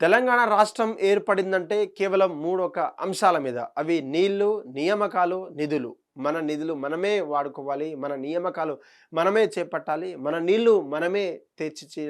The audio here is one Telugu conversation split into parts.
తెలంగాణ రాష్ట్రం ఏర్పడిందంటే కేవలం మూడు ఒక అంశాల మీద. అవి నీళ్ళు నియామకాలు నిధులు. మన నిధులు మనమే వాడుకోవాలి మన నియామకాలు మనమే చేపట్టాలి మన నీళ్ళు మనమే తెచ్చి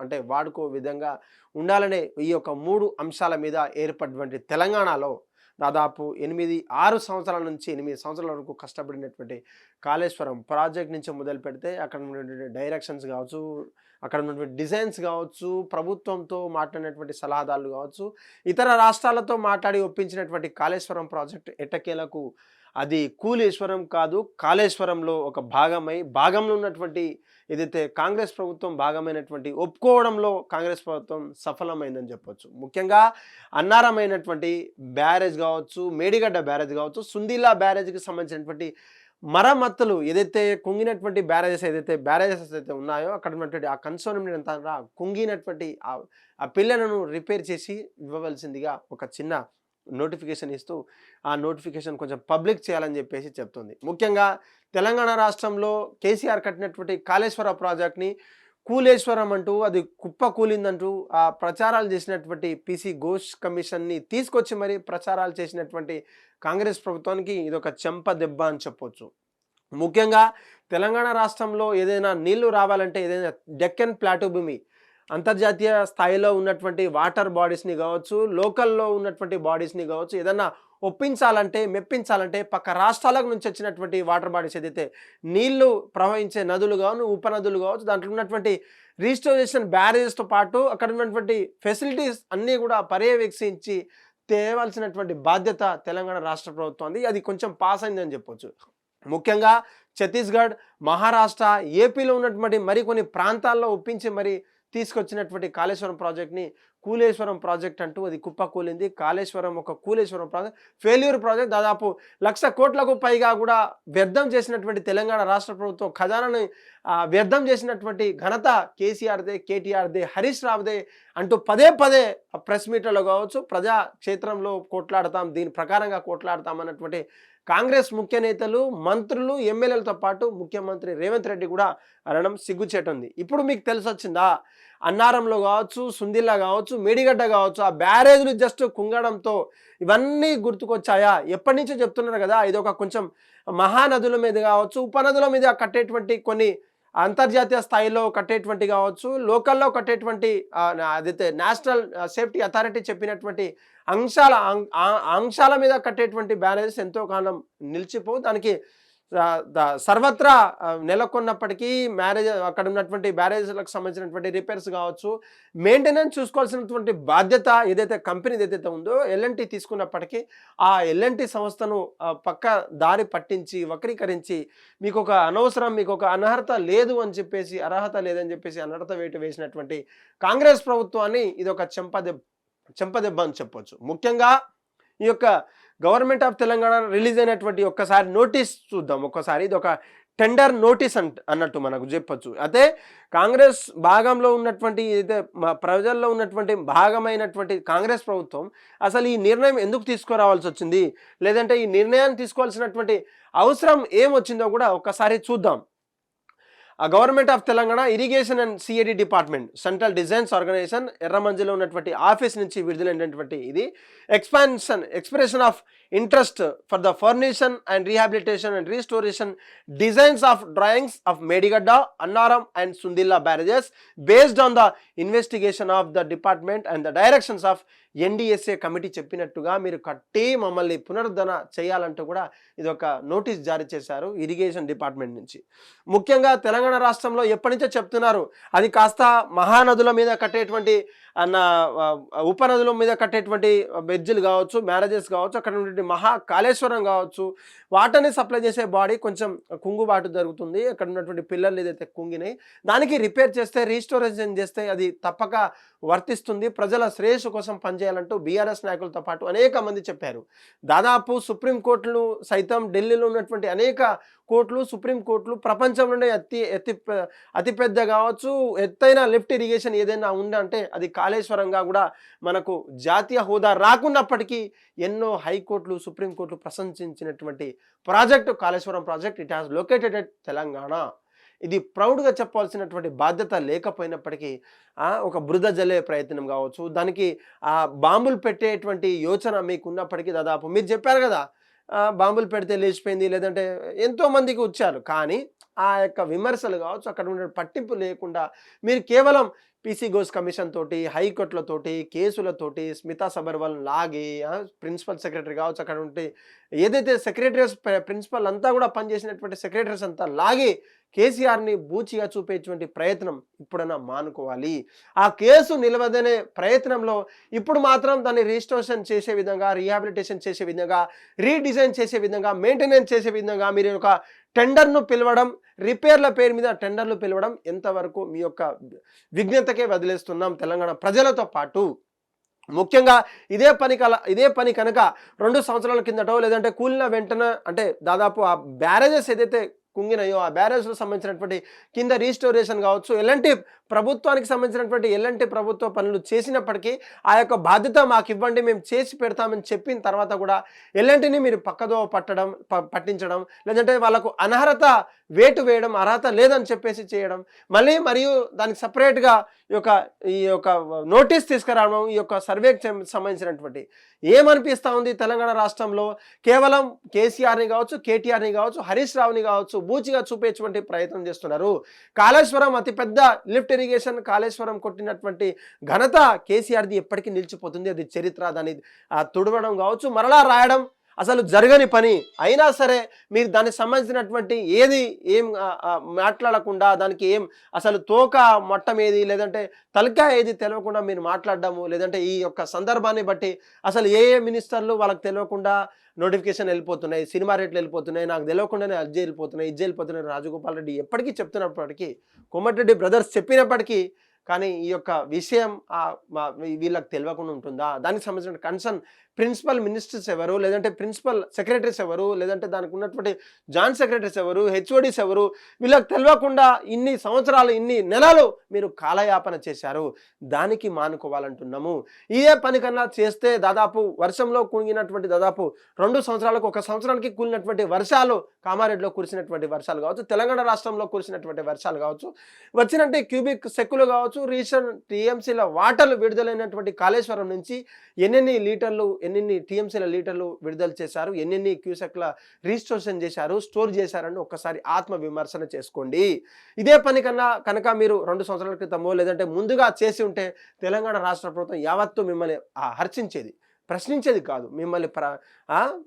అంటే వాడుకో విధంగా ఉండాలనే ఈ యొక్క మూడు అంశాల మీద ఏర్పడినటువంటి తెలంగాణలో దాదాపు ఎనిమిది ఆరు సంవత్సరాల నుంచి ఎనిమిది సంవత్సరాల వరకు కష్టపడినటువంటి కాళేశ్వరం ప్రాజెక్ట్ నుంచి మొదలు పెడితే అక్కడ ఉన్నటువంటి డైరెక్షన్స్ కావచ్చు అక్కడ ఉన్నటువంటి డిజైన్స్ కావచ్చు ప్రభుత్వంతో మాట్లాడినటువంటి సలహాదారులు కావచ్చు ఇతర రాష్ట్రాలతో మాట్లాడి ఒప్పించినటువంటి కాళేశ్వరం ప్రాజెక్ట్ ఎట్టకేలకు అది కూలేశ్వరం కాదు కాళేశ్వరంలో ఒక భాగమై భాగంలో ఉన్నటువంటి ఏదైతే కాంగ్రెస్ ప్రభుత్వం భాగమైనటువంటి ఒప్పుకోవడంలో కాంగ్రెస్ ప్రభుత్వం సఫలమైందని చెప్పొచ్చు. ముఖ్యంగా అన్నారమైనటువంటి బ్యారేజ్ కావచ్చు మేడిగడ్డ బ్యారేజ్ కావచ్చు సుందిలా బ్యారేజ్కి సంబంధించినటువంటి మరమ్మతులు ఏదైతే కుంగినటువంటి బ్యారేజెస్ ఏదైతే బ్యారేజెస్ అయితే ఉన్నాయో అక్కడ ఉన్నటువంటి ఆ కన్సోర్న్ అంతా కుంగినటువంటి ఆ పిల్లలను రిపేర్ చేసి ఇవ్వవలసిందిగా ఒక చిన్న నోటిఫికేషన్ ఇస్తూ ఆ నోటిఫికేషన్ కొంచెం పబ్లిక్ చేయాలని చెప్పేసి చెప్తుంది. ముఖ్యంగా తెలంగాణ రాష్ట్రంలో కేసీఆర్ కట్టినటువంటి కాళేశ్వర ప్రాజెక్ట్ని కూలేశ్వరం అంటూ అది కుప్ప కూలిందంటూ ఆ ప్రచారాలు చేసినటువంటి పిసి ఘోష్ కమిషన్ని తీసుకొచ్చి మరి ప్రచారాలు చేసినటువంటి కాంగ్రెస్ ప్రభుత్వానికి ఇది ఒక చెంప దెబ్బ అని చెప్పొచ్చు. ముఖ్యంగా తెలంగాణ రాష్ట్రంలో ఏదైనా నీళ్ళు రావాలంటే ఏదైనా డెక్కన్ ప్లాటూ భూమి అంతర్జాతీయ స్థాయిలో ఉన్నటువంటి వాటర్ బాడీస్ని కావచ్చు లోకల్లో ఉన్నటువంటి బాడీస్ని కావచ్చు ఏదన్నా ఒప్పించాలంటే మెప్పించాలంటే పక్క రాష్ట్రాల నుంచి వచ్చినటువంటి వాటర్ బాడీస్ ఏదైతే నీళ్ళు ప్రవహించే నదులు కావచ్చు ఉపనదులు కావచ్చు దాంట్లో ఉన్నటువంటి రీస్టోరేషన్ బ్యారేజెస్తో పాటు అక్కడ ఉన్నటువంటి ఫెసిలిటీస్ అన్నీ కూడా పర్యవేక్షించి తేవాల్సినటువంటి బాధ్యత తెలంగాణ రాష్ట్ర ప్రభుత్వం అది కొంచెం పాస్ అయిందని చెప్పొచ్చు. ముఖ్యంగా ఛత్తీస్గఢ్ మహారాష్ట్ర ఏపీలో ఉన్నటువంటి మరికొన్ని ప్రాంతాల్లో ఒప్పించి మరి తీసుకొచ్చినటువంటి కాళేశ్వరం ప్రాజెక్ట్ని కూలేశ్వరం ప్రాజెక్ట్ అంటూ అది కుప్ప కూలింది. కాళేశ్వరం ఒక కూలేశ్వరం ప్రాజెక్ట్ ఫెయిల్యూర్ ప్రాజెక్ట్ దాదాపు లక్ష కోట్లకు పైగా కూడా వ్యర్థం చేసినటువంటి తెలంగాణ రాష్ట్ర ప్రభుత్వం ఖజానాని వ్యర్థం చేసినటువంటి ఘనత కేసీఆర్దే కేటీఆర్దే హరీష్ రావుదే అంటూ పదే పదే ప్రెస్ మీటర్లో కావచ్చు ప్రజా క్షేత్రంలో కోట్లాడతాం దీని ప్రకారంగా కోట్లాడతాం అన్నటువంటి కాంగ్రెస్ ముఖ్య నేతలు మంత్రులు ఎమ్మెల్యేలతో పాటు ముఖ్యమంత్రి రేవంత్ రెడ్డి కూడా అనడం సిగ్గుచేటుంది. ఇప్పుడు మీకు తెలిసొచ్చిందా? అన్నారంలో కావచ్చు సుందిల్లా కావచ్చు మేడిగడ్డ కావచ్చు ఆ బ్యారేజ్లు జస్ట్ కుంగడంతో ఇవన్నీ గుర్తుకొచ్చాయా? ఎప్పటి నుంచో చెప్తున్నారు కదా ఇది ఒక కొంచెం మహానదుల మీద కావచ్చు ఉపనదుల మీద కట్టేటువంటి కొన్ని అంతర్జాతీయ స్థాయిలో కట్టేటువంటి కావచ్చు లోకల్లో కట్టేటువంటి అదైతే నేషనల్ సేఫ్టీ అథారిటీ చెప్పినటువంటి అంశాల అంశాల మీద కట్టేటువంటి బ్యారేజెస్ ఎంతో కాలం నిలిచిపోవు దానికి సర్వత్రా నెలకొన్నప్పటికీ మ్యారేజ్ అక్కడ ఉన్నటువంటి బ్యారేజ్లకు సంబంధించినటువంటి రిపేర్స్ కావచ్చు మెయింటెనెన్స్ చూసుకోవాల్సినటువంటి బాధ్యత ఏదైతే కంపెనీ ఏదైతే ఉందో ఎల్ఎన్టీ తీసుకున్నప్పటికీ ఆ ఎల్ఎన్టీ సంస్థను పక్క దారి పట్టించి వక్రీకరించి మీకు ఒక అనవసరం మీకు ఒక అనర్హత లేదు అని చెప్పేసి అర్హత లేదని చెప్పేసి అనర్హత వేటు వేసినటువంటి కాంగ్రెస్ ప్రభుత్వాన్ని ఇది ఒక చెంపదెబ్బ చెంపదెబ్బ అని చెప్పొచ్చు. ముఖ్యంగా ఈ యొక్క గవర్నమెంట్ ఆఫ్ తెలంగాణ రిలీజ్ అయినటువంటి ఒక్కసారి నోటీస్ చూద్దాం. ఒక్కసారి ఇది ఒక టెండర్ నోటీస్ అంట అన్నట్టు మనకు చెప్పొచ్చు. అయితే కాంగ్రెస్ భాగంలో ఉన్నటువంటి అయితే మా ప్రజల్లో ఉన్నటువంటి భాగమైనటువంటి కాంగ్రెస్ ప్రభుత్వం అసలు ఈ నిర్ణయం ఎందుకు తీసుకురావాల్సి వచ్చింది? లేదంటే ఈ నిర్ణయాన్ని తీసుకోవాల్సినటువంటి అవసరం ఏమొచ్చిందో కూడా ఒక్కసారి చూద్దాం. Government of Telangana irrigation and CID department central designs organisation ఎర్రమంజిలో ఉన్నటువంటి ఆఫీస్ నుంచి విడుదలైనటువంటి ఇది. Expansion expression of interest for the furnishing and rehabilitation and restoration designs of drawings of Medigadda Annaram and Sundilla barrages based on the investigation of the department and the directions of NDSA committee చెప్పినట్టుగా మీరు కట్టి మమ్మల్ని పునరుద్ధరణ చేయాలంటూ కూడా ఇది ఒక నోటీస్ జారీ చేశారు ఇరిగేషన్ డిపార్ట్మెంట్ నుంచి. ముఖ్యంగా తెలంగాణ రాష్ట్రంలో ఎప్పటి నుంచో చెప్తున్నారు అది కాస్త మహానదుల మీద కట్టేటువంటి అన్న ఉపనదుల మీద కట్టేటువంటి బెడ్జిలు కావచ్చు మ్యారేజెస్ కావచ్చు అక్కడ ఉన్నటువంటి మహా కాళేశ్వరం కావచ్చు వాటర్ని సప్లై చేసే బాడీ కొంచెం కుంగుబాటు జరుగుతుంది. అక్కడ ఉన్నటువంటి పిల్లలు ఏదైతే కుంగినాయి దానికి రిపేర్ చేస్తే రీస్టోరేషన్ చేస్తే అది తప్పక వర్తిస్తుంది. ప్రజల శ్రేయస్సు కోసం పనిచేయాలంటూ బీఆర్ఎస్ నాయకులతో పాటు అనేక మంది చెప్పారు. దాదాపు సుప్రీంకోర్టులు సైతం ఢిల్లీలో ఉన్నటువంటి అనేక కోర్టులు సుప్రీంకోర్టులు ప్రపంచంలోనే అతి అతి అతిపెద్ద కావచ్చు. ఎత్తైన లిఫ్ట్ ఇరిగేషన్ ఏదైనా ఉందంటే అది కా కాళేశ్వరంగా కూడా మనకు జాతీయ హోదా రాకున్నప్పటికీ ఎన్నో హైకోర్టులు సుప్రీంకోర్టులు ప్రశంసించినటువంటి project Kaleshwaram project it has located at Telangana. ఇది ప్రౌడ్గా చెప్పాల్సినటువంటి బాధ్యత లేకపోయినప్పటికీ ఒక బురద జల్లే ప్రయత్నం కావచ్చు. దానికి ఆ బాంబులు పెట్టేటువంటి యోచన మీకు ఉన్నప్పటికీ దాదాపు మీరు చెప్పారు కదా బాంబులు పెడితే లేచిపోయింది లేదంటే ఎంతో మందికి వచ్చారు. కానీ ఆ యొక్క విమర్శలు కావచ్చు అక్కడ ఉండే పట్టింపు లేకుండా మీరు కేవలం పీసీ గోస్ కమిషన్ తోటి హైకోర్టులతోటి కేసులతోటి స్మితా సబర్వాల్ లాగి ప్రిన్సిపల్ సెక్రటరీ కావచ్చు అక్కడ ఉంటే ఏదైతే సెక్రటరీస్ ప్రిన్సిపల్ అంతా కూడా పనిచేసినటువంటి సెక్రటరీస్ అంతా లాగి కేసీఆర్ని బూచిగా చూపేటువంటి ప్రయత్నం ఇప్పుడైనా మానుకోవాలి. ఆ కేసు నిలవదనే ప్రయత్నంలో ఇప్పుడు మాత్రం దాన్ని రిజిస్ట్రేషన్ చేసే విధంగా రీహాబిలిటేషన్ చేసే విధంగా రీడిజైన్ చేసే విధంగా మెయింటెనెన్స్ చేసే విధంగా మీరు ఒక టెండర్ను పిలవడం రిపేర్ల పేరు మీద టెండర్లు పిలవడం ఎంతవరకు మీ యొక్క విజ్ఞతకే వదిలేస్తున్నాం తెలంగాణ ప్రజలతో పాటు. ముఖ్యంగా ఇదే పని కల ఇదే పని కనుక రెండు సంవత్సరాల కిందటో లేదంటే కూలిన వెంటనే అంటే దాదాపు ఆ బ్యారేజెస్ ఏదైతే కుంగినయో ఆ బ్యారేజ్లో సంబంధించినటువంటి కింద రీస్టోరేషన్ కావచ్చు ఎలాంటి ప్రభుత్వానికి సంబంధించినటువంటి ఎలాంటి ప్రభుత్వ పనులు చేసినప్పటికీ ఆ యొక్క బాధ్యత మాకు ఇవ్వండి మేము చేసి పెడతామని చెప్పిన తర్వాత కూడా ఎలాంటిని మీరు పక్కదో పట్టడం పట్టించడం లేదంటే వాళ్ళకు అనర్హత వేటు వేయడం అర్హత లేదని చెప్పేసి చేయడం మళ్ళీ మరియు దానికి సపరేట్గా ఈ యొక్క ఈ యొక్క నోటీస్ తీసుకురావడం ఈ యొక్క సర్వేకి సంబంధించినటువంటి ఏమనిపిస్తూ ఉంది తెలంగాణ రాష్ట్రంలో? కేవలం కేసీఆర్ని కావచ్చు కేటీఆర్ని కావచ్చు హరీష్ రావుని కావచ్చు బూచిగా చూపేటువంటి ప్రయత్నం చేస్తున్నారు. కాళేశ్వరం అతిపెద్ద లిఫ్ట్ ఇరిగేషన్ కాళేశ్వరం కొట్టినటువంటి ఘనత కేసీఆర్ది ఎప్పటికీ నిలిచిపోతుంది. అది చరిత్ర దాన్ని తుడవడం కావచ్చు. మరలా రాయడం అసలు జరగని పని అయినా సరే మీరు దానికి సంబంధించినటువంటి ఏది ఏం మాట్లాడకుండా దానికి ఏం అసలు తోక మొట్టం ఏది లేదంటే తలకా ఏది తెలియకుండా మీరు మాట్లాడడము లేదంటే ఈ యొక్క సందర్భాన్ని బట్టి అసలు ఏ ఏ మినిస్టర్లు వాళ్ళకి తెలియకుండా నోటిఫికేషన్ వెళ్ళిపోతున్నాయి సినిమా రేట్లు వెళ్ళిపోతున్నాయి నాకు తెలియకుండానే అర్జీ వెళ్ళిపోతున్నాయి ఇజ్జి వెళ్ళిపోతున్నాయి రాజగోపాల్ రెడ్డి ఎప్పటికీ చెప్తున్నప్పటికీ కోమటిరెడ్డి బ్రదర్స్ చెప్పినప్పటికీ కానీ ఈ యొక్క విషయం వీళ్ళకి తెలియకుండా ఉంటుందా? దానికి సంబంధించిన కన్సర్న్ ప్రిన్సిపల్ మినిస్టర్స్ ఎవరు? లేదంటే ప్రిన్సిపల్ సెక్రటరీస్ ఎవరు? లేదంటే దానికి ఉన్నటువంటి జాయింట్ సెక్రటరీస్ ఎవరు? హెచ్ఓడీస్ ఎవరు? వీళ్ళకి తెలియకుండా ఇన్ని సంవత్సరాలు ఇన్ని నెలలు మీరు కాలయాపన చేశారు. దానికి మానుకోవాలంటున్నాము. ఇదే పని కన్నా చేస్తే దాదాపు వర్షంలో కురిగినటువంటి దాదాపు రెండు సంవత్సరాలకు ఒక సంవత్సరానికి కూలినటువంటి వర్షాలు కామారెడ్డిలో కురిసినటువంటి వర్షాలు కావచ్చు తెలంగాణ రాష్ట్రంలో కురిసినటువంటి వర్షాలు కావచ్చు వచ్చినట్టు క్యూబిక్ సెక్కులు కావచ్చు రీసెంట్ టీఎంసీల వాటర్లు విడుదలైనటువంటి కాళేశ్వరం నుంచి ఎన్నెన్ని లీటర్లు ఎన్నెన్ని టీఎంసీల లీటర్లు విడుదల చేశారు ఎన్నెన్ని క్యూసెక్ల రిజిస్ట్రేషన్ చేశారు స్టోర్ చేశారని ఒక్కసారి ఆత్మ విమర్శన చేసుకోండి. ఇదే పని కన్నా కనుక మీరు రెండు సంవత్సరాల క్రితమో లేదంటే ముందుగా చేసి ఉంటే తెలంగాణ రాష్ట్ర ప్రభుత్వం యావత్తు మిమ్మల్ని హర్చించేది ప్రశ్నించేది కాదు. మిమ్మల్ని ప్ర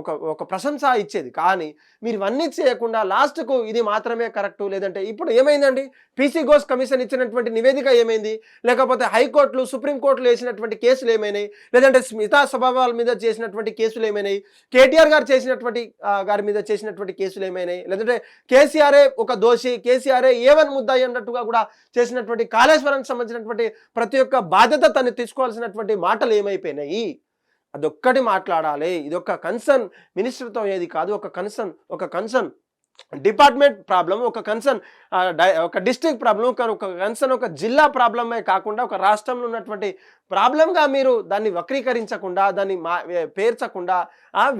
ఒక ఒక ప్రశంస ఇచ్చేది. కానీ మీరు ఇవన్నీ చేయకుండా లాస్ట్కు ఇది మాత్రమే కరెక్టు లేదంటే ఇప్పుడు ఏమైందండి? పీసీ ఘోష్ కమిషన్ ఇచ్చినటువంటి నివేదిక ఏమైంది? లేకపోతే హైకోర్టులు సుప్రీంకోర్టులు వేసినటువంటి కేసులు ఏమైనాయి? లేదంటే స్మితా స్వభావాల మీద చేసినటువంటి కేసులు ఏమైనాయి? కేటీఆర్ గారు చేసినటువంటి గారి మీద చేసినటువంటి కేసులు ఏమైనాయి? లేదంటే కేసీఆర్ఏ ఒక దోషి కేసీఆర్ఏ ఏవన్ ముద్దాయి అన్నట్టుగా కూడా చేసినటువంటి కాళేశ్వరానికి సంబంధించినటువంటి ప్రతి ఒక్క బాధ్యత తను తీసుకోవాల్సినటువంటి మాటలు ఏమైపోయినాయి? అదొక్కటి మాట్లాడాలి. ఇదొక కన్సర్న్. మినిస్టర్తో ఏది కాదు ఒక కన్సర్న్. ఒక కన్సర్న్. డిపార్ట్మెంట్ ప్రాబ్లం ఒక కన్సర్న్ ఒక డిస్టిక్ ప్రాబ్లం ఒక కన్సర్న్ ఒక జిల్లా ప్రాబ్లమే కాకుండా ఒక రాష్ట్రంలో ఉన్నటువంటి ప్రాబ్లంగా మీరు దాన్ని వక్రీకరించకుండా దాన్ని మా పేర్చకుండా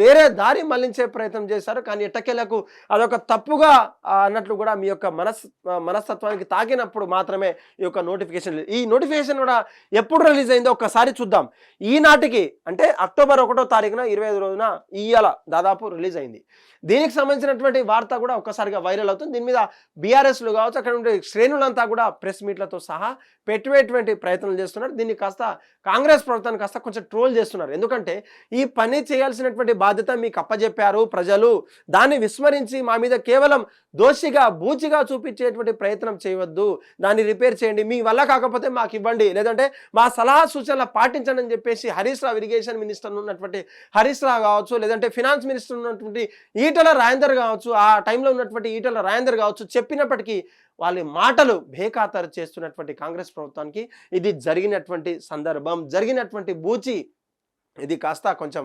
వేరే దారి మళ్ళించే ప్రయత్నం చేశారు. కానీ ఎట్టకేలకు అదొక తప్పుగా అన్నట్లు కూడా మీ యొక్క మనస్ మనస్తత్వానికి తాకినప్పుడు మాత్రమే ఈ యొక్క నోటిఫికేషన్ ఈ నోటిఫికేషన్ కూడా ఎప్పుడు రిలీజ్ అయిందో ఒక్కసారి చూద్దాం. ఈనాటికి అంటే అక్టోబర్ ఒకటో తారీఖున ఇరవై ఐదు రోజున ఇయ్యాల దాదాపు రిలీజ్ అయింది. దీనికి సంబంధించినటువంటి వార్త కూడా ఒక్కసారిగా వైరల్ అవుతుంది. దీని మీద బీఆర్ఎస్లు కావచ్చు అక్కడ ఉండే శ్రేణులంతా కూడా ప్రెస్ మీట్లతో సహా పెట్టేటువంటి ప్రయత్నం చేస్తున్నారు. దీన్ని కాస్త కాంగ్రెస్ ప్రభుత్వాన్ని కాస్త కొంచెం ట్రోల్ చేస్తున్నారు. ఎందుకంటే ఈ పని చేయాల్సినటువంటి బాధ్యత మీకు అప్పజెప్పారు ప్రజలు. దాన్ని విస్మరించి మా మీద కేవలం దోషిగా బూచిగా చూపించేటువంటి ప్రయత్నం చేయవద్దు. దాన్ని రిపేర్ చేయండి. మీ వల్ల కాకపోతే మాకు ఇవ్వండి. లేదంటే మా సలహా సూచనలు పాటించండి అని చెప్పేసి హరీష్ రావు ఇరిగేషన్ మినిస్టర్ ఉన్నటువంటి హరీష్ రావు కావచ్చు లేదంటే ఫినాన్స్ మినిస్టర్ ఉన్నటువంటి ఈటల రాయందర్ కావచ్చు ఆ టైంలో ఉన్నటువంటి ఈటల రాయందర్ కావచ్చు చెప్పినప్పటికీ వాళ్ళ మాటలు బేఖాతరు చేస్తున్నటువంటి కాంగ్రెస్ ప్రభుత్వానికి ఇది జరిగినటువంటి సందర్భం. జరిగినటువంటి బూచి ఇది కాస్త కొంచెం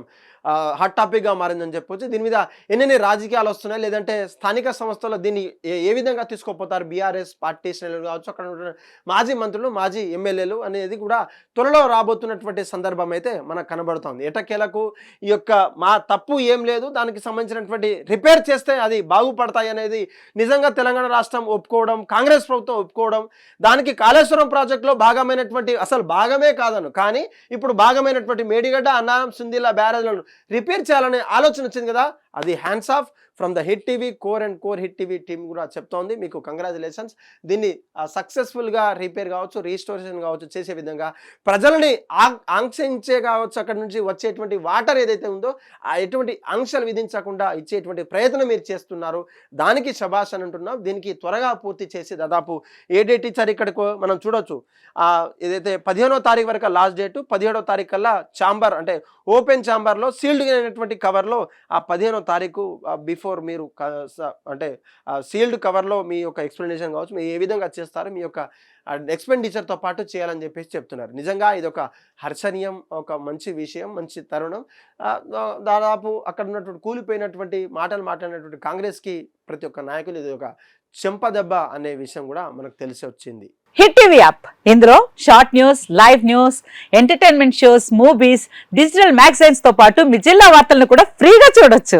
హాట్ టాపిక్గా మారిందని చెప్పొచ్చు. దీని మీద ఎన్నెన్ని రాజకీయాలు వస్తున్నాయి? లేదంటే స్థానిక సంస్థల్లో దీన్ని ఏ- ఏ విధంగా తీసుకోపోతారు? బీఆర్ఎస్ పార్టీ శ్రేణులు కావచ్చు అక్కడ మాజీ మంత్రులు మాజీ ఎమ్మెల్యేలు అనేది కూడా త్వరలో రాబోతున్నటువంటి సందర్భం అయితే మనకు కనబడుతోంది. ఎటకేలకు ఈ యొక్క మా తప్పు ఏం లేదు దానికి సంబంధించినటువంటి రిపేర్ చేస్తే అది బాగుపడతాయి అనేది నిజంగా తెలంగాణ రాష్ట్రం ఒప్పుకోవడం కాంగ్రెస్ ప్రభుత్వం ఒప్పుకోవడం దానికి కాళేశ్వరం ప్రాజెక్టులో భాగమైనటువంటి అసలు భాగమే కాదను కానీ ఇప్పుడు భాగమైనటువంటి మేడిగడ్డ అన్నారం సుందిలా బ్యారేజ్లను. రిపేర్ చేయాలనే ఆలోచన వచ్చింది కదా? అది hands off from the Hit TV core and core Hit TV team కూడా చెప్తోంది. మీకు కంగ్రాచులేషన్స్ దీన్ని సక్సెస్ఫుల్గా రిపేర్ కావచ్చు రీస్టోరేషన్ కావచ్చు చేసే విధంగా ప్రజలని ఆంక్షించే కావచ్చు అక్కడ నుంచి వచ్చేటువంటి వాటర్ ఏదైతే ఉందో ఆ ఎటువంటి ఆంక్షలు విధించకుండా ఇచ్చేటువంటి ప్రయత్నం మీరు చేస్తున్నారు. దానికి శబాష్ అని అంటున్నాం. దీనికి త్వరగా పూర్తి చేసి దాదాపు ఏ డేట్ ఇచ్చారు ఇక్కడికి మనం చూడొచ్చు. ఏదైతే పదిహేనో తారీఖు వరకు లాస్ట్ డేటు పదిహేడో తారీఖు కల్లా ఛాంబర్ అంటే ఓపెన్ ఛాంబర్లో సీల్డ్ అయినటువంటి కవర్లో ఆ పదిహేనో తారీఖు బిఫోర్ మీరు అంటే సీల్డ్ కవర్లో మీ యొక్క ఎక్స్ప్లెనేషన్ కావచ్చు మీరు ఏ విధంగా చేస్తారో మీ యొక్క ఎక్స్పెండిచర్తో పాటు చేయాలని చెప్పేసి చెప్తున్నారు. నిజంగా ఇది ఒక హర్షణీయం ఒక మంచి విషయం మంచి తరుణం. దాదాపు అక్కడ ఉన్నటువంటి కూలిపోయినటువంటి మాటలు మాట్లాడినటువంటి కాంగ్రెస్కి ప్రతి ఒక్క నాయకులు ఇది ఒక చెంపదెబ్బ అనే విషయం కూడా మనకు తెలిసి వచ్చింది. Hit TV app. ఇందులో short news live news entertainment shows movies digital మ్యాగజైన్స్తో పాటు మీ జిల్లా వార్తలను కూడా ఫ్రీగా చూడొచ్చు.